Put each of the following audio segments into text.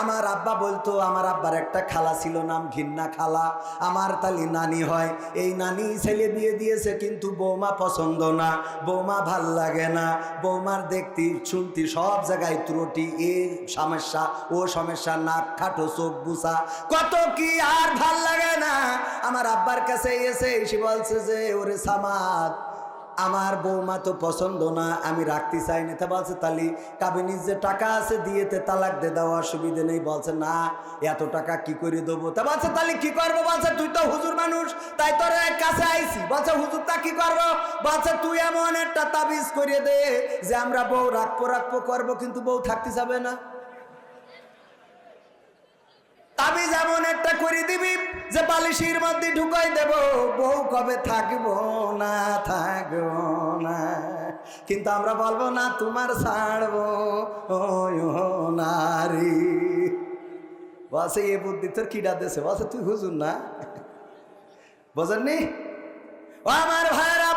আমার আব্বা বলতো, আমার আব্বার একটা খালা ছিল নাম ঘিন্না খালা। আমার তালি নানি হয়। এই নানি ছেলে বিয়ে দিয়েছে, কিন্তু বৌমা পছন্দ না। বৌমা ভালো লাগে না। বৌমার দেখতে, শুনতে সব জায়গায় ত্রুটি। এ সমস্যা, ও সমস্যা, নাক খাটো, চোখ বুসা কত কি আর ভালো লাগে না? আমার আব্বার কাছে এসে এসে বলছে যে, ওরে সামাদ আমার বৌমা তো পছন্দ না, আমি রাখতে চাই না। তা বলছে, তালি কাবিনীর যে টাকা আছে দিয়েতে তালাক দে দেওয়া অসুবিধে নেই। বলছে, না, এত টাকা কি করে দেবো? তা বলছে, তালি, কি করব? বলছে, তুই তো হুজুর মানুষ, তাই তোর কাছে আইসি বলছে হুজুর তা কি করব? বলছে, তুই এমন একটা তাবিজ করিয়ে দে যে আমরা বউ রাখব রাখব, করব, কিন্তু বউ থাকতে যাবে না তাবিজ এমন একটা করে দিবি, যে বালিশির মধ্যে ঢুকাই দেব। বউ কবে থাকব না থাকব না? কিন্তু আমরা বলব, না, তোমার ছাড়বো ও নারী। বসে, এ বুদ্ধি তোর কিডা দেশে বসে, তুই হুজুর না? বোঝেননি? ও আমার ভাইরা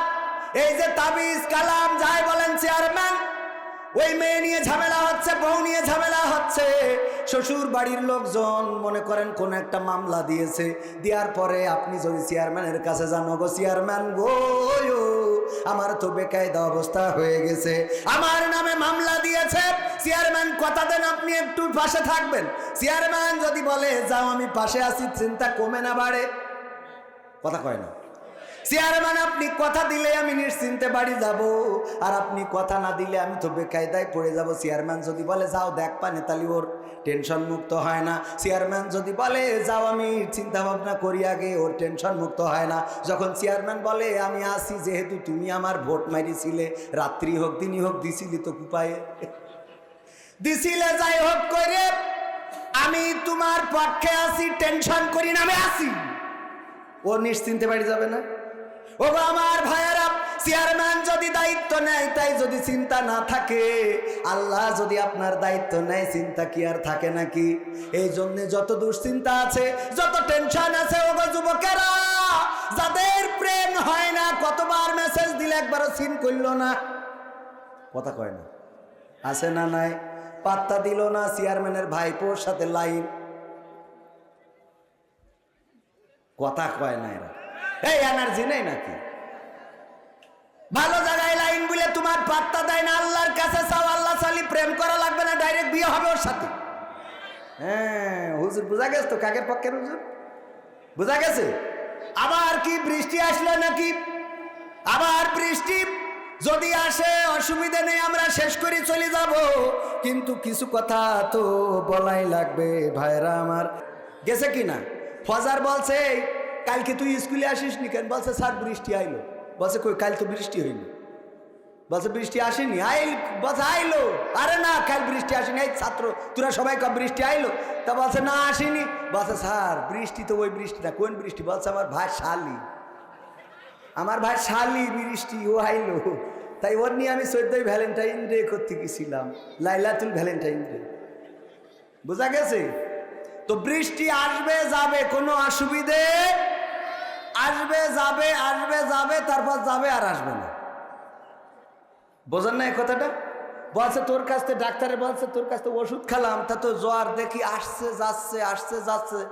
এই যে তাবিজ, কালাম, যাই বলেন, চেয়ারম্যান ওই মেয়ে নিয়ে ঝামেলা হচ্ছে, বউ নিয়ে ঝামেলা হচ্ছে। শ্বশুর বাড়ির লোকজন মনে করেন কোন একটা মামলা দিয়েছে। দেওয়ার পরে আপনি যদি চেয়ারম্যানের কাছে যান গো চেয়ারম্যান গো আমার তো বেকায়দা অবস্থা হয়ে গেছে। আমার নামে মামলা দিয়েছে। চেয়ারম্যান কথা দেন, আপনি একটু পাশে থাকবেন। চেয়ারম্যান যদি বলে, যাও, আমি পাশে আছি, চিন্তা কমে না বাড়ে। কথা কয় না। চেয়ারম্যান আপনি কথা দিলে আমি নিশ্চিন্তে বাড়ি যাব। আর আপনি কথা না দিলে আমি তো বেকায়দায় পড়ে যাব। চেয়ারম্যান যদি বলে, যাও দেখ পানে তাহলে ওর। টেনশন মুক্ত হয় না। চেয়ারম্যান যদি বলে, যাও আমি চিন্তা ভাবনা করি আগে। ওর টেনশন মুক্ত হয় না। যখন চেয়ারম্যান বলে, আমি আসি যেহেতু তুমি আমার ভোট মারিছিলে। রাত্রি হোক, দিনই হোক, দিছিলি তো কুপায়ে। দিছিলে যাই হোক করে, আমি তোমার পক্ষে আসি টেনশন করি না, আমি আসি। ও নিশ্চিন্তে বাড়ি যাবে না? ও গো আমার ভাইয়েরা, চেয়ারম্যান যদি দায়িত্ব নেয়, তাই যদি চিন্তা না থাকে, আল্লাহ যদি আপনার দায়িত্ব নেয়, চিন্তা কি আর থাকে নাকি? এই জন্য যত দুশ্চিন্তা আছে, যত টেনশন আছে ও গো যুবকেরা, যাদের প্রেম হয় না, কতবার মেসেজ দিলে একবারও সিন করল না? কথা কয় না। আছে না নাই? পাত্তা দিল না চেয়ারম্যানের ভাইপোর সাথে লাইন। কথা কয় না এরা। এই এনার্জি নেই নাকি? ভালো জায়গায় লাইন বলে তোমার পাত্তা দেয় না, আল্লাহর কাছে চাও, আল্লাহ চালি প্রেম করা লাগবে না, ডাইরেক্ট বিয়ে হবে ওর সাথে। হ্যাঁ হুজুর, বোঝা গেছে তো কাকের পক্ষের হুজুর? বোঝা গেছে? আবার কি বৃষ্টি আসলো নাকি? আবার বৃষ্টি? যদি আসে, অসুবিধা নেই, আমরা শেষ করে চলে যাব। কিন্তু কিছু কথা তো বলাই লাগবে, ভাইরা আমার। গেছে কি না ফজার বলছে কালকে তুই স্কুলে আসিস নি কেন? বলছে, স্যার, বৃষ্টি আইলো। বলছে, কই, কাল তো বৃষ্টি হইনি বলছে, বৃষ্টি আসেনি? আইল বলছে, আইলো। আরে না, কাল বৃষ্টি আসেনি। এই ছাত্র, তোরা সবাই কব বৃষ্টি আইলো? তা বলছে, না, আসেনি। বলছে, স্যার, বৃষ্টি তো ওই বৃষ্টি না কোন বৃষ্টি? বলছে, আমার ভাই শালি। আমার ভাই শালি, বৃষ্টি, ও আইলো। তাই ওর নিয়ে আমি চোদ্দই ভ্যালেন্টাইন ডে করতে গেছিলাম, লাইলাতুল ভ্যালেন্টাইন ডে। বোঝা গেছে? তো বৃষ্টি আসবে, যাবে, কোনো অসুবিধে আসবে, যাবে আসবে, যাবে, তারপর যাবে আর আসবে না। বোঝেন না এই কথাটা? বলছে, তোর কাছ থেকে ডাক্তারে বলছে, তোর কাছ থেকে ওষুধ খেলাম, তা তো জ্বর দেখি আসছে, যাচ্ছে আসছে, যাচ্ছে।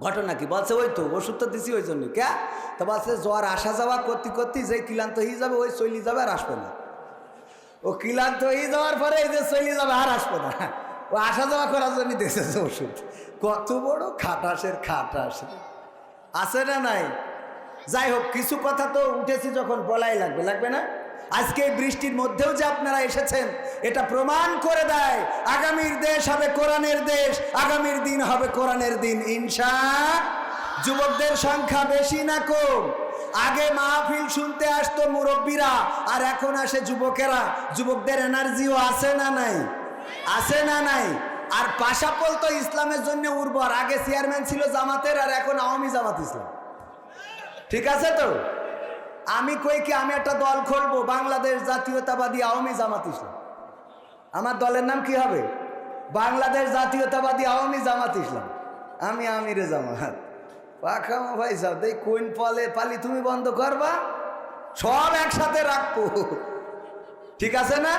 ঘটনা কি? বলছে, ওই তো, ওষুধ তো দিছি ওই জন্য কে? তো বলছে, জ্বর আসা যাওয়া করতে করতে যে ক্লান্ত হয়ে যাবে, ওই চলি যাবে আর আসবে না। ও ক্লান্ত হয়ে যাওয়ার পরে এই যে চলে যাবে আর আসবে না। ও আসা যাওয়া করার জন্য দেখেছে ওষুধ। কত বড় খাটাসের খাটাস। আছে না নাই? যাই হোক, কিছু কথা তো উঠেছি যখন বলাই লাগবে লাগবে না? আজকে এই বৃষ্টির মধ্যেও যে আপনারা এসেছেন, এটা প্রমাণ করে দেয়, আগামীর দেশ হবে কোরআনের দেশ, আগামীর দিন হবে কোরআনের দিন, ইনশা যুবকদের সংখ্যা বেশি না কম। আগে মাহফিল শুনতে আসতো মুরব্বীরা, আর এখন আসে যুবকেরা। যুবকদের এনার্জিও আছে না নাই? আছে না নাই? আর পাশাপল তো ইসলামের জন্য উর্বর। আগে চেয়ারম্যান ছিল জামাতের, আর এখন আওয়ামী জামাত ইসলাম। ঠিক আছে তো? আমি কই কি, আমি একটা দল খুলবো, বাংলাদেশ জাতীয়তাবাদী আওয়ামী জামাত ইসলাম। আমার দলের নাম কি হবে? বাংলাদেশ জাতীয়তাবাদী আওয়ামী জামাত ইসলাম। আমি আমিরে জামাত। পাখামো ভাই সাহেব, দেখ কোন পালে পালি তুমি বন্ধ করবা? সব একসাথে রাখব। ঠিক আছে না?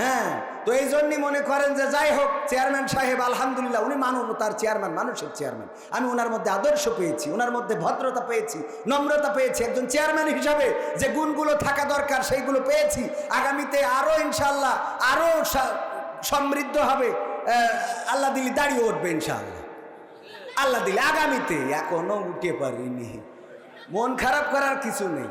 হ্যাঁ। তো এই জন্যই মনে করেন যে যাই হোক, চেয়ারম্যান সাহেব, আলহামদুলিল্লাহ, উনি মানবতার চেয়ারম্যান, মানুষের চেয়ারম্যান। আমি ওনার মধ্যে আদর্শ পেয়েছি, ওনার মধ্যে ভদ্রতা পেয়েছি, নম্রতা পেয়েছি, একজন চেয়ারম্যান হিসাবে যে গুণগুলো থাকা দরকার, সেইগুলো পেয়েছি। আগামীতে আরও ইনশাল্লাহ আরও সমৃদ্ধ হবে আল্লাহ দিলি দাঁড়িয়ে উঠবে ইনশাল্লাহ আল্লাহ দিলে আগামীতে এখনও উঠে পারিনি। মন খারাপ করার কিছু নেই।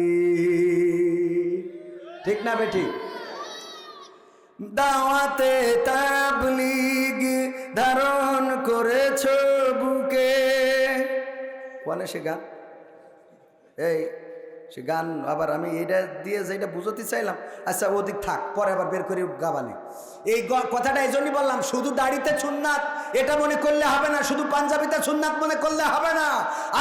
ঠিক? না বেঠিক দাওয়াতে তাবলিগ ধারণ করেছ বুকে। বলে সে গান? এই সে গান আবার আমি এটা দিয়ে যেটা বুঝতে চাইলাম আচ্ছা ওদিক থাক, পরে আবার বের করে গাবানে। এই কথাটা এই জন্যই বললাম, শুধু দাড়িতে সুন্নাত, এটা মনে করলে হবে না, শুধু পাঞ্জাবিতে সুন্নাত মনে করলে হবে না।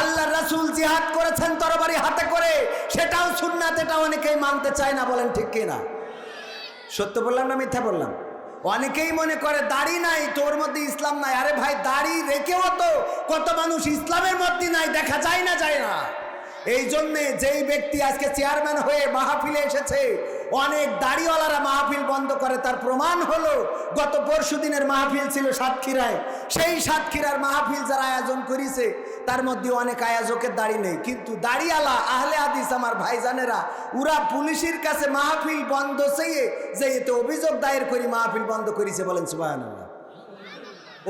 আল্লাহ রাসূল জিহাদ করেছেন তরবারি হাতে করে, সেটাও সুন্নাত, এটা অনেকেই মানতে চায় না, বলেন ঠিক কিনা? সত্য বললাম না মিথ্যা বললাম? অনেকেই মনে করে দাড়ি নাই, তোর মধ্যে ইসলাম নাই। আরে ভাই, দাড়ি রেখেও তো কত মানুষ ইসলামের মধ্যে নাই, দেখা যায় না যায় না। এই জন্যে যেই ব্যক্তি আজকে চেয়ারম্যান হয়ে মাহফিলে এসেছে, অনেক দাড়িওয়ালারা মাহফিল বন্ধ করে। তার প্রমাণ হলো, গত পরশু দিনের মাহফিল ছিল সাতক্ষীরায়। সেই সাতক্ষীরার মাহফিল যারা আয়োজন করেছে, তার মধ্যে অনেক আয়োজকের দাড়ি নেই। কিন্তু দাড়িওয়ালা, আহলে আদিস আমার ভাইজানেরা উরা পুলিশের কাছে মাহফিল বন্ধ চেয়ে যে এতে অভিযোগ দায়ের করি মাহফিল বন্ধ করেছে বলেন সুবাহ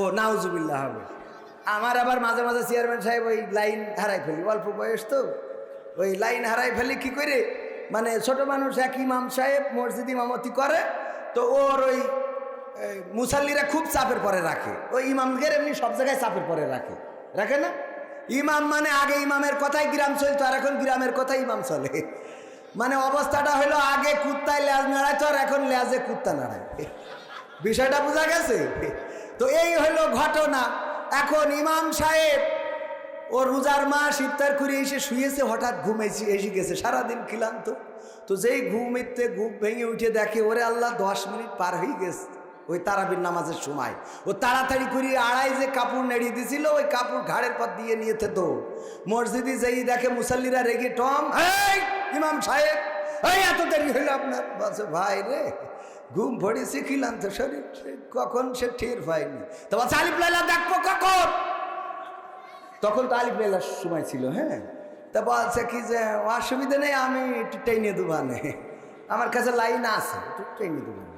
ও, নাউজুবিল্লাহ হবে। আমার আবার মাঝে মাঝে চেয়ারম্যান সাহেব ওই লাইন হারাই ফেলি। অল্প বয়স তো। ওই লাইন হারাই ফেলি কি করে? মানে ছোট মানুষ এক ইমাম সাহেব মসজিদ ইমামতি করে, তো ওর ওই মুসাল্লিরা খুব চাপের পরে রাখে। ওই ইমামদের এমনি সব জায়গায় চাপের পরে রাখে। রাখে না? ইমাম মানে আগে ইমামের কথাই গ্রাম চলতো, আর এখন গ্রামের কথাই ইমাম চলে। মানে অবস্থাটা হলো আগে কুত্তায় লেজ নাড়াইতো, আর এখন লেজে কুত্তা নাড়ায়। বিষয়টা বোঝা গেছে? তো এই হলো ঘটনা। এখন ইমাম সাহেব, ও রোজার মাস ইফতার করে এসে শুয়েছে, হঠাৎ ঘুমেছি এসে গেছে। সারাদিন ক্লান্ত। তো যেই ঘুমিতে ঘুম ভেঙে উঠে দেখে, ওরে আল্লাহ, দশ মিনিট পার হয়ে গেছে ওই তারাবির নামাজের সময়। ও তাড়াতাড়ি করে আড়াই যে কাপড় নেড়িয়ে দিছিল, ওই কাপড় ঘাড়ের পর দিয়ে নিয়েছে তো মসজিদে যেই দেখে মুসাল্লিরা রেগে টম, এই ইমাম সাহেব, এই এত দেরি হইল আপনার? ভাই রে ঘুম ভরেছে তো শরীর কখন সে টের পায়নি। তো বলছে আলিফ লাইলা দেখব কখন? তখন তো আলিফ লাইলার সময় ছিল হ্যাঁ? তা বলছে কি যে, অসুবিধা নেই, আমি একটু টেনে দেবানে আমার কাছে লাইন আছে, একটু টেনে দেবানে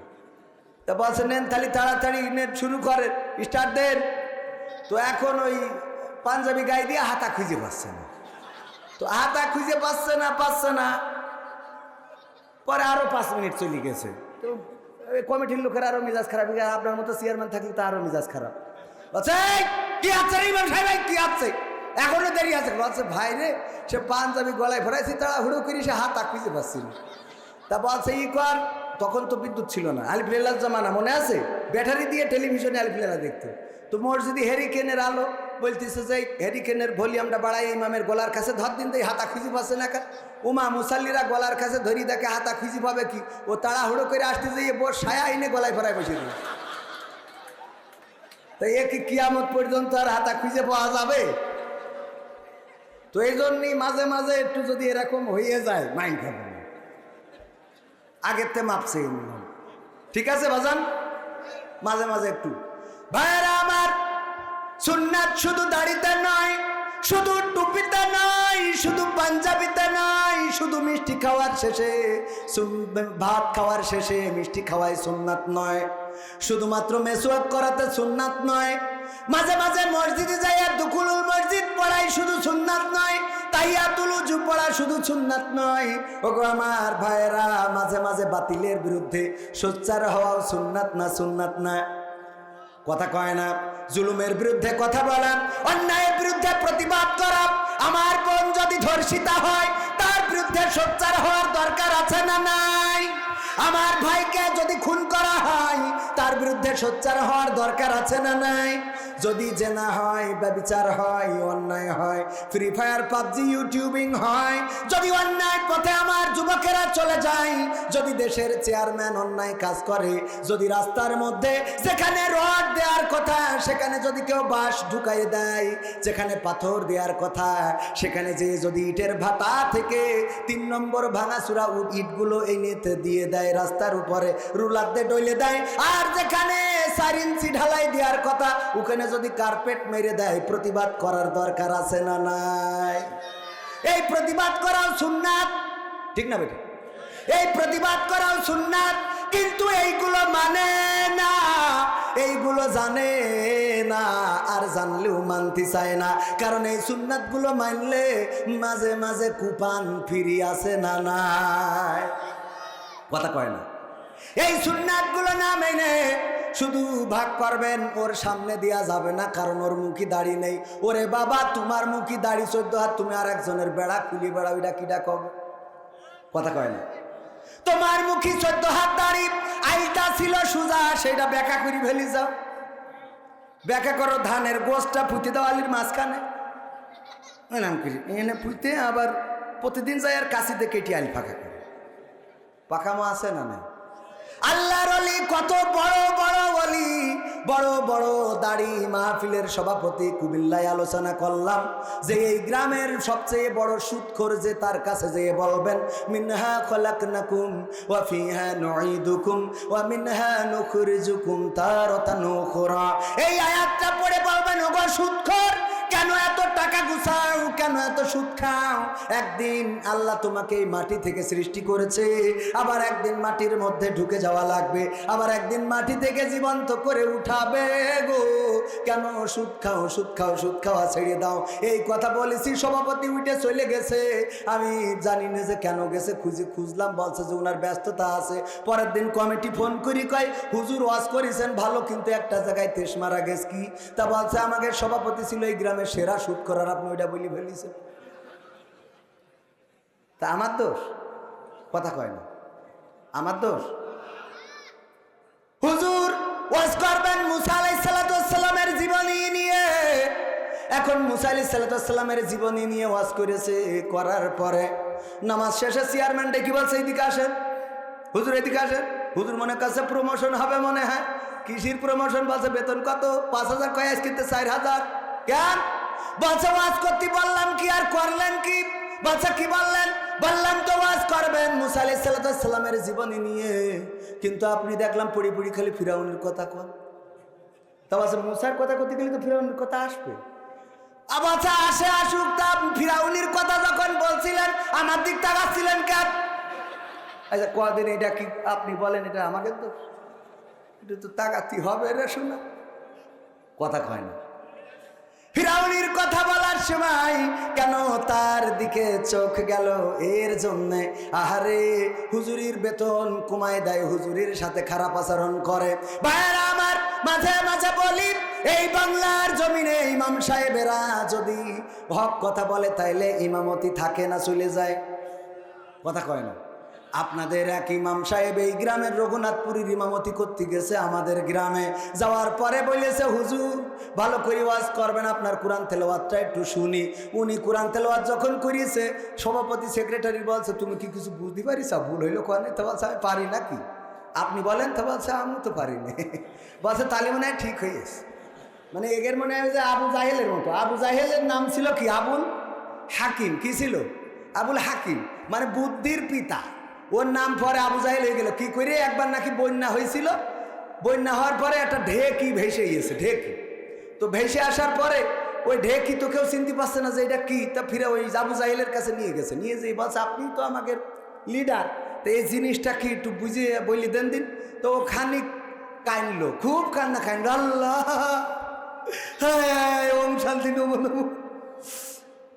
তা বলছে, নেন তাহলে তাড়াতাড়ি নেট শুরু করেন, স্টার্ট দেন। তো এখন ওই পাঞ্জাবি গায়ে দিয়ে হাতা খুঁজে পাচ্ছে না। তো হাতা খুঁজে পাচ্ছে না পাচ্ছে না। পরে আরও পাঁচ মিনিট চলে গেছে। তো কমিটির লোকের আরও মেজাজ খারাপ। আপনার মতো চেয়ারম্যান থাকলে তো আরও মেজাজ খারাপ। বলছে "এই, কি আছে ইমাম সাহেব? কি আছে? এখনও দেরি আছে। বলছে ভাই রে সে পাঞ্জাবি গলায় ফেরাইছি তারা হুড়ো করি সে হাত খুঁজে পাচ্ছিল তা বলছে ই কর। তখন তো বিদ্যুৎ ছিল না। আলিফ লেলার জামানা মনে আছে? ব্যাটারি দিয়ে টেলিভিশনে আলিফ লেলা দেখতো। তো মসজিদে হেরিকেনের আলো বলতেছে যে হেরিকেনের ভলিউমটা বাড়াই, ইমামের গলার কাছে ধর দিন দেয় হাতা খুঁজি পাচ্ছে না কার উমা মুসাল্লিরা গলার কাছে ধরি দেখে হাতা খুঁজি পাবে কি? ও তাড়াহুড়ো করে আসতে যেয়ে বোর সায়া এনে গলায় ফেরায় বসে দিল। তো এ কি কিয়ামত পর্যন্ত আর হাতা খুঁজে পাওয়া যাবে? তো এই জন্যই মাঝে মাঝে একটু যদি এরকম হয়ে যায় মাইন্ড খাবেন না। আগের তে মাপছে। ঠিক আছে বাজান? মাঝে মাঝে একটু। ভাইয়েরা আমার, সুন্নাত শুধু দাড়িতে নয়, শুধু টুপিতে নয়, শুধু পাঞ্জাবিতে নয়, শুধু মিষ্টি খাওয়ার শেষে ভাত খাওয়ার শেষে মিষ্টি খাওয়াই সুন্নাত নয়। শুধুমাত্র মেসওয়াক করাতে সুন্নাত নয়। মাঝে মাঝে মসজিদে যাইয়া দুকুলুল মসজিদ পড়াই শুধু সুন্নাত নয় তাইয়াতুল উজু পড়া শুধু সুন্নাত নয়। ওগো আমার ভাইয়েরা, মাঝে মাঝে বাতিলের বিরুদ্ধে সোচ্চার হওয়াও সুন্নাত না সুন্নাত না। কথা কয় না, জুলুমের বিরুদ্ধে কথা বলা, অন্যায়ের বিরুদ্ধে প্রতিবাদ করা, আমার বোন যদি ধর্ষিতা হয়, তার বিরুদ্ধে সোচ্চার হওয়ার দরকার আছে না নাই? আমার ভাইকে যদি খুন করা হয়, তার বিরুদ্ধে সোচ্চার হওয়ার দরকার আছে না নাই? যদি জেনা হয়, ব্যবিচার হয়, অন্যায় হয় ফ্রি ফায়ার পাবজি ইউটিউবিং হয়, যদি অন্যায় পথে আমার যুবকেরা চলে যায়, যদি দেশের চেয়ারম্যান অন্যায় কাজ করে, যদি রাস্তার মধ্যে যেখানে রড দেওয়ার কথা, সেখানে যদি কেউ বাঁশ ঢুকাই দেয়, যেখানে পাথর দেওয়ার কথা, সেখানে যে যদি ইটের ভাটা থেকে তিন নম্বর ভাঙাচুরা ইটগুলো এই নেতে দিয়ে দেয়, রাস্তার উপরে রুলার দিয়ে ডইলে দেয়, আর যেখানে চার ইঞ্চি ঢালাই দেওয়ার কথা, ওখানে যদি কার্পেট মেরে দেয়, প্রতিবাদ করার দরকার আছে না নাই? এই প্রতিবাদ করাও সুন্নাত, ঠিক না বেটা? এই প্রতিবাদ করাও সুন্নাত, কিন্তু এইগুলো মানে না, এইগুলো জানে না, আর জানলেও মানতে চায় না। কারণ এই সুন্নাতগুলো মানলে মাঝে মাঝে কুপান ফিরি আসে না নাই? কথা কয় না। এই সুন্নাতগুলো না মেনে শুধু ভাগ করবেন, ওর সামনে দেওয়া যাবে না, কারণ ওর মুখী দাড়ি নেই। ওরে বাবা, তোমার মুখী দাড়ি চোদ্দ হাত, তুমি আর একজনের বেড়া, খুলি বেড়া, ওইটা কিটা কবে? কথা কয় না। তোমার মুখী চোদ্দ হাত দাড়ি আইটা ছিল সুজা, সেটা ব্যাখ্যা করি ফেলি, যাও। ব্যাখ্যা করো, ধানের গোষ্ঠটা পুঁতে দাও আলির মাঝখানে। এনে পুঁতে আবার প্রতিদিন যাই আর কাশিতে কেটে আলি ফাঁকা করে। পাকামো আছে না না আল্লাহর অলি কত বড় বড় অলি বড় বড় দাড়ি মাহফিলের সভাপতি কুমিল্লায় আলোচনা করলাম। যে এই গ্রামের সবচেয়ে বড় সুৎখোর যে তার কাছে যে বলবেন, মিনহা খলাকনাকুম ওয়া ফিহা নুঈদুকুম ওয়া মিনহা নুখরিজুকুম তারাতান উখরা। এই আয়াতটা পড়ে বলবেন, ওগো সুৎখোর, কেন এত টাকা গুছাও, কেন এত সুদ খাও? একদিন আল্লাহ তোমাকে এই মাটি থেকে সৃষ্টি করেছে, আবার একদিন মাটির মধ্যে ঢুকে যাওয়া লাগবে, আবার একদিন মাটি থেকে জীবন্ত করে উঠাবে গো। কেন সুদ খাও সুদ খাও, সুদ খাওয়া ছেড়ে দাও? এই কথা বলেছি, সভাপতি উঠে চলে গেছে। আমি জানি না যে কেন গেছে, খুঁজে খুঁজলাম, বলছে যে ওনার ব্যস্ততা আছে। পরের দিন কমিটি ফোন করি, কয়, হুজুর, ওয়াজ করেছেন, ভালো, কিন্তু একটা জায়গায় তেস মারা গেছে কি? তা বলছে আমাকে সভাপতি ছিল এই গ্রামের সেরা শুট করার আপনি ওইটা বলি ফেলিছেন। তা আমার দোষ? কথা কয় না। আমার দোষ? হুজুর, ওয়াজ করবেন মুসা জীবনী নিয়ে। এখন মুসা আলি জীবনী নিয়ে ওয়াজ করেছে, করার পরে নামাজ শেষে চেয়ারম্যান ডেকে বলছে এইদিকে আসেন। হুজুর, এদিকে আসেন। হুজুর মনে কাছে প্রমোশন হবে মনে হয়। কৃষির প্রমোশন বলছে, বেতন কত? পাঁচ হাজার কয় আজকে? চার হাজার। কেন? বলছে ওয়াজ করতে বললাম কি আর করলেন কি? বলছে কি বললেন? বললাম তো ওয়াজ করবেন মুসা আলি সাল্লামের জীবনী নিয়ে। কিন্তু আপনি দেখলাম পড়ি পড়ি খালি ফিরাউনের কথা কন। তা মুসার কথা করতে গেলে তো ফিরাউনের কথা আসবে। আসে আসুক তা ফিরাউনির কথা যখন বলছিলেন, আমার দিক তাকাচ্ছিলেন কেন আচ্ছা কদিন এটা কি আপনি বলেন, এটা আমাকে তো এটা তো তাকাতি হবে রে শোনা। কথা কয় না। ফিরাউনির কথা বলার সময় কেন তার দিকে চোখ গেল? এর জন্যে আহারে, হুজুরির বেতন কমায় দেয়, হুজুরির সাথে খারাপ আচরণ করে। ভাইয়েরা, আমার মাঝে মাঝে বলি, এই বাংলার জমিনে ইমাম সাহেবেরা যদি হক কথা বলে, তাইলে ইমামতি থাকে না, চলে যায়। কথা কয় না। আপনাদের এক ইমাম সাহেব এই গ্রামের রঘুনাথপুরীর ইমামতি করতে গেছে আমাদের গ্রামে। যাওয়ার পরে বলেছে, হুজুর, ভালো করে ওয়াজ করবেন, আপনার কোরআন তেলাওয়াতটা একটু শুনি। উনি কোরআন তেলাওয়াত যখন করিয়েছে, সভাপতি সেক্রেটারি বলছে, তুমি কি কিছু বুঝতে পারিস? ভুল হইল কনে তো বলছে, আমি পারি নাকি? আপনি বলেন? তো বলছে আমি তো পারিনি বলছে, তাহলে মনে হয় ঠিক হয়েছে। মানে এগের মনে হয় যে আবু জাহেলের মতো। আবু জাহেলের নাম ছিল কি? আবুল হাকিম। কি ছিল? আবুল হাকিম। মানে বুদ্ধির পিতা। ওর নাম পরে আবু জাহেল হয়ে গেল কি করে একবার নাকি বন্যা হয়েছিল বন্যা হওয়ার পরে একটা ঢেকি ভেসে গিয়েছে ঢেকি তো ভেসে আসার পরে ওই ঢেকি তো কেউ চিনতে পারছে না যে এটা কি তা ফিরে ওই আবু জাহেলের কাছে নিয়ে গেছে নিয়ে যেয়ে বলছে আপনি তো আমাকে লিডার তো এই জিনিসটা কি একটু বুঝিয়ে বলি দেন দিন তো ও খানিক কানলো খুব কান্না কানলো আল্লাহ হ্যাঁ ওম শান্তি নমো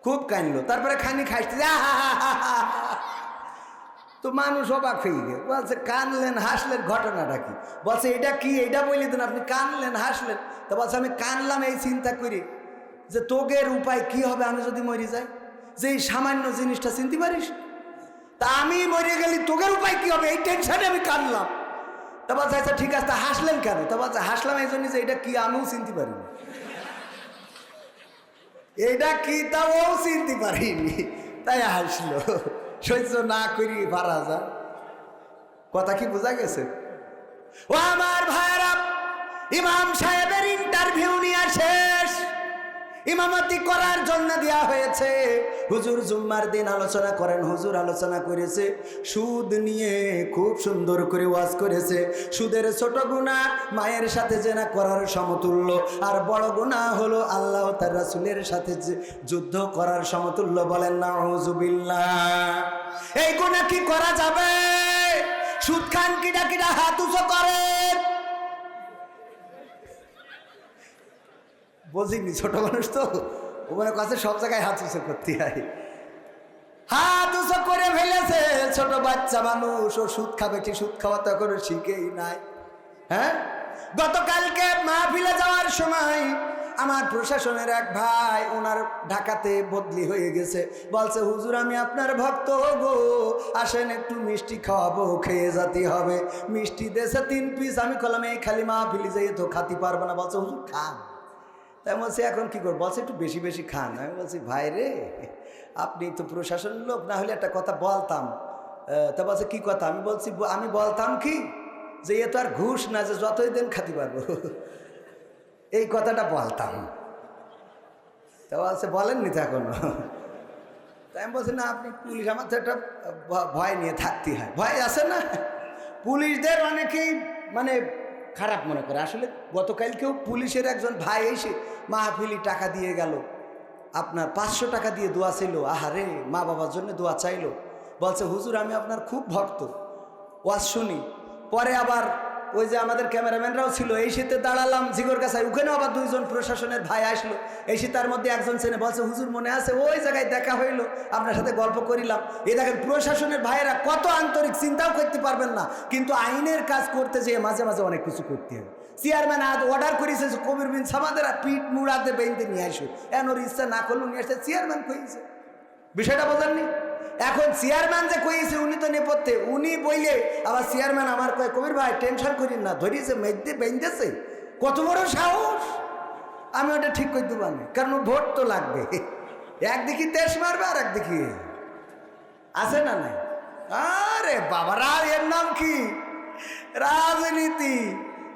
খুব কানলো তারপরে খানি খাইতে তো মানুষ অবাক হয়ে গেল। বলছে, কানলেন, হাসলেন, ঘটনাটা কি? বলছে, এটা কি? এটা বলে দেন, আপনি কানলেন, হাসলেন। তো বলছে, আমি কানলাম এই চিন্তা করি যে তোগের উপায় কি হবে, আমি যদি মরি যাই? যে এই সামান্য জিনিসটা চিনতে পারিস? তা আমি মরে গেলি তোগের উপায় কি হবে? এই টেনশনে আমি কাঁদলাম তা বলছে আচ্ছা ঠিক আছে, তা হাসলেন কেন? তা বলছে, হাসলাম এই জন্য যে এটা কি? আমিও চিনতে পারিনি। এটা কি? তা ও চিনতে পারিনি। তাই হাসলো। সহ্য না করি যা। কথা কি বোঝা গেছে? ও আমার ভাইরা ইমাম সাহেবের ইন্টারভিউ নিয়ে শেষ। ইমামতি করার জন্য দেয়া হয়েছে। হুজুর জুম্মার দিন আলোচনা করেন, হুজুর আলোচনা করেছে। সুদ নিয়ে খুব সুন্দর করে ওয়াজ করেছে। সুদের ছোট গুণা মায়ের সাথে জেনা করার সমতুল্য, আর বড় গুণা হলো আল্লাহ তার রাসুলের সাথে যুদ্ধ করার সমতুল্য বলেন না হুজুবিল্লাহ এই গুণা কি করা যাবে? সুদ খান কিডা কিডা হাত উঁচু করেন বুঝিনি ছোট মানুষ তো? ওখানে কাছে সব জায়গায় হাত উঁচু করতে হয়। হাত উঁচু করে ফেলেছে ছোট বাচ্চা মানুষ। ও সুদ খাবে কি সুদ খাওয়া তো এখনও শিখেই নাই। হ্যাঁ? গতকালকে মাহফিলে যাওয়ার সময় আমার প্রশাসনের এক ভাই ওনার ঢাকাতে বদলি হয়ে গেছে। বলছে, হুজুর, আমি আপনার ভক্ত গো। আসেন, একটু মিষ্টি খাওয়াবো, খেয়ে যেতে হবে। মিষ্টি দেশে তিন পিস আমি কলাম এই খালি মাহফিলি যাই তো খাতে পারব না। বলছে, হুজুর, খান। তাই বলছি, এখন কি করব? বলছে, একটু বেশি বেশি খান। আমি বলছি, ভাই রে, আপনি তো প্রশাসনের লোক, না হলে একটা কথা বলতাম। তা বলছে, কি কথা? আমি বলছি, আমি বলতাম কি, যে এ তো আর ঘুষ না, যে যতই দিন খাতে পারব। এই কথাটা বলতাম। তা বলছে বলেননি তো এখনও। তাই আমি বলছি, না, আপনি পুলিশ, আমার তো একটা ভয় নিয়ে থাকতে হয়। ভয় আছে না? পুলিশদের অনেকেই মানে খারাপ মনে করে। আসলে গতকালকেও পুলিশের একজন ভাই এসে মাহফিলি টাকা দিয়ে গেল। আপনার পাঁচশো টাকা দিয়ে দোয়া ছিল আহারে মা বাবার জন্য দোয়া চাইলো। বলছে, হুজুর, আমি আপনার খুব ভক্ত। ওয়াজ শুনি। পরে আবার ওই যে আমাদের ক্যামেরাম্যানরাও ছিল, এই শীতে দাঁড়ালাম, জিগর কাছে ওখানেও আবার দুইজন প্রশাসনের ভাই আসলো। এই শীত তার মধ্যে একজন ছেলে বলছে, হুজুর, মনে আছে? ওই জায়গায় দেখা হইল। আপনার সাথে গল্প করিলাম। এই দেখেন, প্রশাসনের ভাইয়েরা কত আন্তরিক, চিন্তাও করতে পারবেন না। কিন্তু আইনের কাজ করতে যেয়ে মাঝে মাঝে অনেক কিছু করতে হবে চেয়ারম্যান আজ অর্ডার করেছে যে, কবির বিন সামাদের পিঠ মুড়াতে বেঁধে নিয়ে আসো। এন ওর ইচ্ছা না করলেও নিয়ে আসছে চেয়ারম্যান কইছে। বিষয়টা বোঝেননি? এখন চেয়ারম্যান যে কইছে, উনি তো নেপথ্যে। উনি বইলে আবার চেয়ারম্যান আমার কয়, কবির ভাই টেনশন করিন না ধরিয়েছে মেঘতে বেঁধেছে। কত বড় সাহস। আমি ওটা ঠিক করতে পারি কারণ ভোট তো লাগবে। একদিকে দেশ মারবে আর একদিকে আছে না নাই? আরে বাবারা এর নাম কি? রাজনীতি।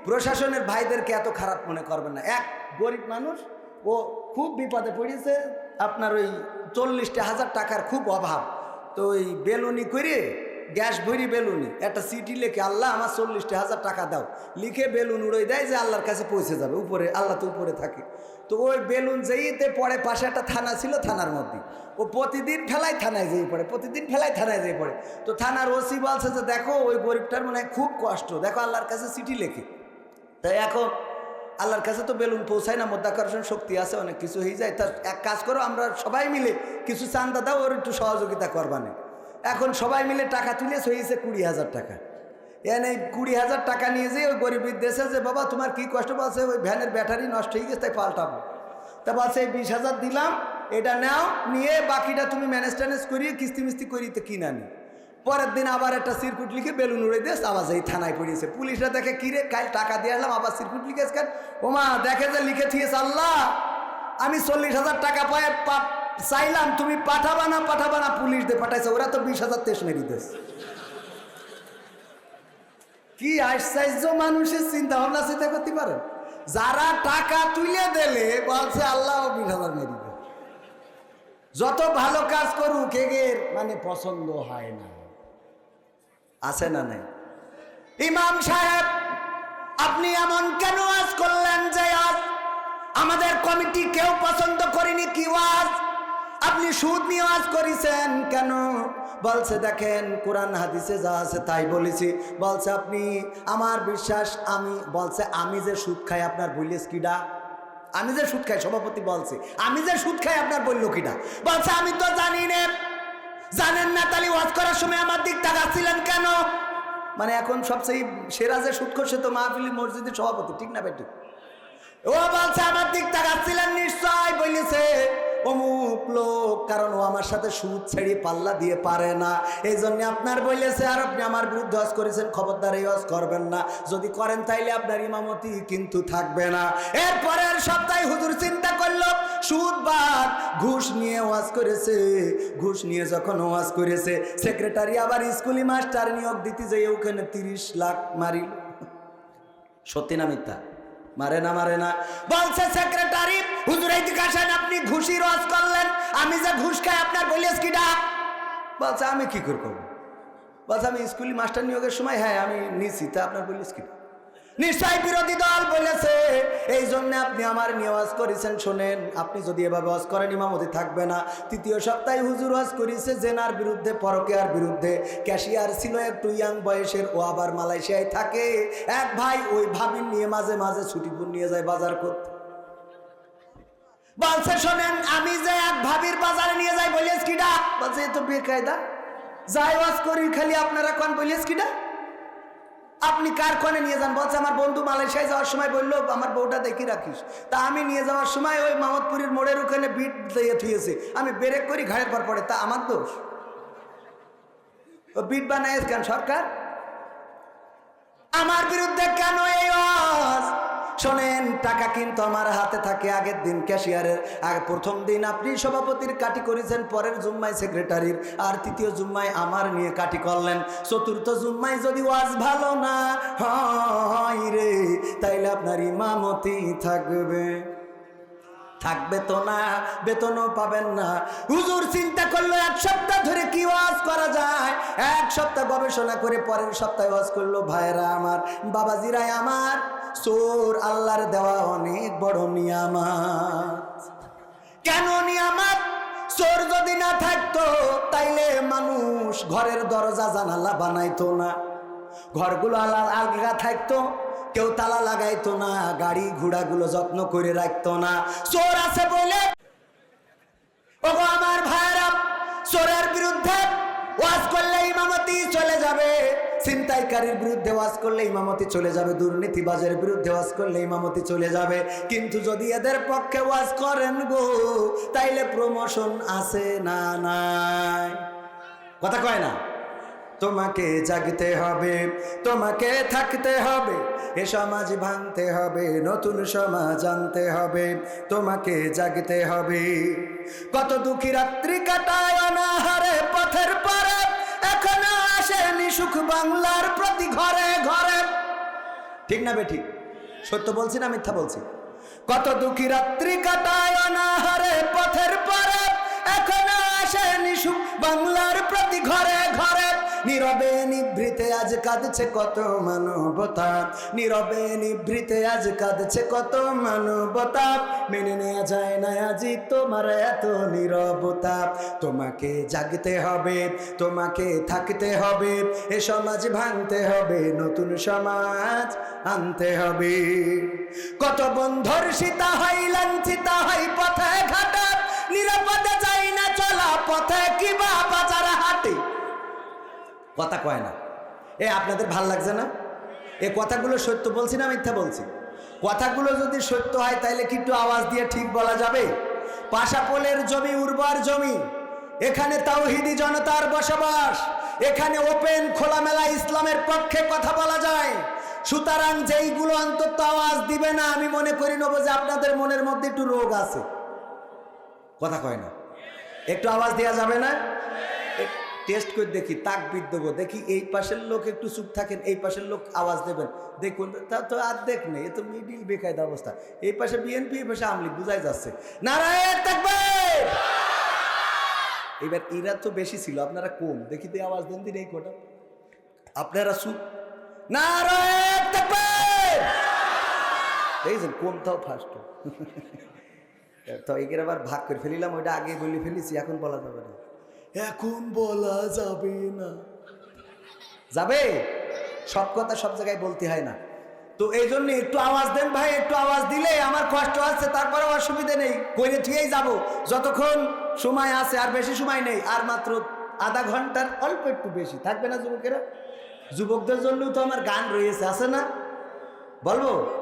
প্রশাসনের ভাইদেরকে এত খারাপ মনে করবেন না। এক গরিব মানুষ, ও খুব বিপদে পড়েছে। আপনার ওই চল্লিশটা হাজার টাকার খুব অভাব। তো ওই বেলুনি করে গ্যাস ভরি বেলুনি, একটা সিটি লিখে, আল্লাহ, আমার চল্লিশটি হাজার টাকা দাও। লিখে বেলুন উড়ে দেয় যে আল্লাহর কাছে পৌঁছে যাবে, উপরে, আল্লাহ তো উপরে থাকে। তো ওই বেলুন যেইতে পড়ে, পাশে একটা থানা ছিল থানার মধ্যে। ও প্রতিদিন ফেলায় থানায় যেয়ে পড়ে, প্রতিদিন ফেলায় থানায় যেয়ে পড়ে। তো থানার ওসি বলছে যে, দেখো, ওই গরিবটার মনে খুব কষ্ট। দেখো, আল্লাহর কাছে চিঠি লেখে। তাই এখন আল্লাহর কাছে তো বেলুন পৌঁছায় না মধ্যাকর্ষণ শক্তি আছে, অনেক কিছু হয়ে যায়। তা এক কাজ করো, আমরা সবাই মিলে কিছু চান্দা দাও, ওর একটু সহযোগিতা করবানে এখন সবাই মিলে টাকা তুলে হয়েছে কুড়ি হাজার টাকা। এনে কুড়ি হাজার টাকা নিয়ে যেয়ে ওই গরিবের দেশে যে, বাবা, তোমার কি কষ্ট বলছে? ওই ভ্যানের ব্যাটারি নষ্ট হয়ে গেছে, তাই পাল্টাবো। তা বলছে, এই বিশ হাজার দিলাম, এটা নাও, নিয়ে বাকিটা তুমি ম্যানেজ ট্যানেজ করিয়ে কিস্তি মিস্তি করিয়ে তো কিনা নি পরের দিন আবার একটা সিরকুট লিখে বেলুন উড়ে দিয়ে আবার এই থানায় পড়িয়েছে। পুলিশরা দেখে কিরে কাল টাকা দিয়ে আসলাম, আবার সিরকুট লিখে কেন? ওমা, দেখে যে লিখে থিয়েছে আল্লাহ আমি চল্লিশ হাজার টাকা পায়ে চাইলাম, তুমি পাঠাবা না পাঠাবা না, পুলিশ দিয়ে পাঠাইছে, ওরা তো বিশ হাজার তেইশ মেরি দিয়েছে কি আশ্চর্য মানুষের চিন্তা ভাবনা চিন্তা করতে পারে? যারা টাকা তুলে দিলে, বলছে আল্লাহ বিশ হাজার মেরি যত ভালো কাজ করুক, এগের মানে পছন্দ হয় না। আছে না নাই? ইমাম সাহেব, আপনি এমন কেন আজ করলেন যে আজ আমাদের কমিটি কেউ পছন্দ করেনি কি ওয়াজ? আপনি সুদ নিয়ে ওয়াজ করেছেন কেন? বলছে, দেখেন, কোরআন হাদিসে যা আছে তাই বলেছি। বলছে, আপনি, আমার বিশ্বাস, আমি, বলছে, আমি যে সুদ খাই আপনার বলিস কিডা? আমি যে সুদ খাই, সভাপতি বলছে, আমি যে সুদ খাই আপনার বলল কিডা? বলছে, আমি তো জানি না জানেন না তালি ওয়াজ করার সময় আমার দিক তাকাচ্ছিলেন কেন? মানে এখন সবচেয়ে সেরা যে সুৎখ সে তো মাহফিলি মসজিদের সভাপতি, ঠিক না বেটি? ও বলছে, আমার দিক তাকাচ্ছিলেন নিশ্চয়, বলেছে। অমুক লোক, কারণ ও আমার সাথে সুদ ছেড়ে পাল্লা দিয়ে পারে না। এই জন্য আপনার বলেছে আর আপনি আমার বিরুদ্ধে হজ করেছেন, খবরদার এই হজ করবেন না। যদি করেন তাইলে আপনার ইমামতি কিন্তু থাকবে না। এরপরের সপ্তাহে হুজুর চিন্তা করল, সুদ বাদ, ঘুষ নিয়ে ওয়াজ করেছে। ঘুষ নিয়ে যখন ওয়াজ করেছে, সেক্রেটারি আবার স্কুলি মাস্টার নিয়োগ দিতে যাই ওখানে তিরিশ লাখ মারিল। সত্যি না মিথ্যা? মারে না মারে না। বলছে, সেক্রেটারি, হুজুর, এই আপনি ঘুষি রস করলেন। আমি যে ঘুষ খাই, আপনার বলিস কি ডাক? বলছে, আমি কি করব করব? বলছে, আমি স্কুলে মাস্টার নিয়োগের সময় হ্যাঁ আমি নিছি, তা আপনার বলিস কি নিশ্চয় বিরোধী দল বলেছে। এই জন্য আপনি আমার নিয়ে করেছেন, শোনেন। আপনি যদি এভাবে ওয়াজ করেন, ইমামতি থাকবে না। তৃতীয় সপ্তাহে হুজুর ওয়াজ করেছে জেনার বিরুদ্ধে, পরকেয়ার বিরুদ্ধে। ক্যাশিয়ার ছিল একটু ইয়াং বয়সের, ও আবার মালয়েশিয়ায় থাকে। এক ভাই ওই ভাবিন নিয়ে মাঝে মাঝে ছুটিপুর নিয়ে যায় বাজার করতে। বলছে, শোনেন, আমি যে এক ভাবির বাজারে নিয়ে যাই বলিস কিডা? বলছে তো বেকায়দা। যাই ওয়াজ করি, খালি আপনারা কোন বলিস কিডা? আপনি কার কোণে নিয়ে যান, বলছে আমার বন্ধু মালয়েশিয়ায় যাওয়ার সময় বলল, আমার বউটা দেখি রাখিস। তা আমি নিয়ে যাওয়ার সময় ওই মামদপুরের মোড়ের ওখানে বিট দিয়ে থুয়েছে আমি ব্রেক করি, ঘাড়ের পর পড়ে। তা আমার দোষ? ও বিট বানায় কেন সরকার? আমার বিরুদ্ধে কেন এই শোনেন, টাকা কিন্তু আমার হাতে থাকে। আগের দিন ক্যাশিয়ারের, আগে প্রথম দিন আপনি সভাপতির কাটি করেছেন, পরের জুম্মায় সেক্রেটারির, আর তৃতীয় জুম্মায় আমার নিয়ে কাটি করলেন। চতুর্থ জুম্মায় যদি ওয়াজ ভালো না হয় রে, তাইলে আপনার ইমামতি থাকবে। থাকবে তো না বেতনও পাবেন না। হুজুর চিন্তা করল, এক সপ্তাহ ধরে কি ওয়াজ করা যায়? এক সপ্তাহ গবেষণা করে পরের সপ্তাহে ওয়াজ করল ভাইরা আমার, বাবাজিরাই আমার সোর আল্লাহর দেওয়া অনেক বড় নিয়ামাত। কেন নিয়ামাত? চোর যদি না থাকতো, তাইলে মানুষ ঘরের দরজা জানালা বানাইতো না। ঘরগুলো আলা, আলগা থাকতো। কেউ তালা লাগাইতো না, গাড়ি ঘোড়াগুলো যত্ন করে রাখতো না। চোর আছে বলে ওগো আমার ভাইরা চোরের বিরুদ্ধে ওয়াজ করলে ইমামতি চলে যাবে। ছিনতাইকারীর বিরুদ্ধে ওয়াজ করলে ইমামতি চলে যাবে। দুর্নীতিবাজের বিরুদ্ধে ওয়াজ করলে ইমামতি চলে যাবে। কিন্তু যদি এদের পক্ষে ওয়াজ করেন গো, তাইলে প্রমোশন আছে না নাই? কথা কয় না? তোমাকে জাগতে হবে, তোমাকে থাকতে হবে, এ সমাজ ভাঙতে হবে, নতুন সমাজ আনতে হবে, তোমাকে জাগতে হবে। কত দুঃখী রাত্রি কাটায় অনাহারে পথের পরে, এখনও আসেনি সুখ বাংলার প্রতি ঘরে ঘরে। ঠিক না বেঠিক সত্য বলছি না মিথ্যা বলছি? কত দুঃখী রাত্রি কাটায় অনাহারে পথের পরে, এখনও আসেনি সুখ বাংলার প্রতি ঘরে ঘরে নীরবে নিভৃতে আজ কাঁদছে কত মানবতা। নীরবে নিভৃতে আজ কাঁদছে কত মানবতা। মেনে নেওয়া যায় না আজি তোমার এত নীরবতা। তোমাকে জাগতে হবে, তোমাকে থাকতে হবে, এ সমাজ ভাঙতে হবে, নতুন সমাজ আনতে হবে। কত বন্ধর সীতা হয় লাঞ্ছিতা হয় পথে ঘাটে, নিরাপদে যাই পথে কিবা বাজার হাটে? কথা কয় না। এ, আপনাদের ভালো লাগছে না? এ, কথাগুলো সত্য বলছি না মিথ্যা বলছি? কথাগুলো যদি সত্য হয়, তাইলে কি একটু আওয়াজ দিয়ে ঠিক বলা যাবে? পাশাপোলের জমি, উর্বর জমি, এখানে তাওহিদি জনতার বসবাস, এখানে ওপেন, খোলামেলা ইসলামের পক্ষে কথা বলা যায়। সুতরাং যেইগুলো অন্তত আওয়াজ দিবে না, আমি মনে করি নেব যে আপনাদের মনের মধ্যে একটু রোগ আছে। কথা কয় না। একটু আওয়াজ দেওয়া যাবে না? টেস্ট করে দেখি তাক দেবো। দেখি এই পাশের লোক একটু চুপ থাকেন, এই পাশের লোক আওয়াজ দেবেন। দেখুন, তা তো আর দেখ নেই, এ তো মিডিল বেকায়দা অবস্থা। এই পাশে বিএনপি এই পাশে আমলি বুঝাই যাচ্ছে। নারায়ণ থাকবে এবার এরা তো বেশি ছিল, আপনারা কম। দেখি তো আওয়াজ দেন দিন এই কোটা। আপনারা চুপ। নারায়ণ থাকবে দেখেছেন কমটাও ফার্স্ট তো এগুলো আবার ভাগ করে ফেলিলাম ওইটা আগে বলে ফেলিছি এখন বলা যাবে না। এখন বলা যাবে না। যাবে? সব কথা সব জায়গায় বলতে হয় না। তো এই জন্য একটু আওয়াজ দেন ভাই একটু আওয়াজ দিলে আমার কষ্ট আছে তারপরে অসুবিধা নেই কইরে থুয়েই যাব। যতক্ষণ সময় আছে আর বেশি সময় নেই আর মাত্র আধা ঘণ্টার অল্প একটু বেশি। থাকবে না যুবকেরা? যুবকদের জন্যও তো আমার গান রয়েছে আছে না? বলব?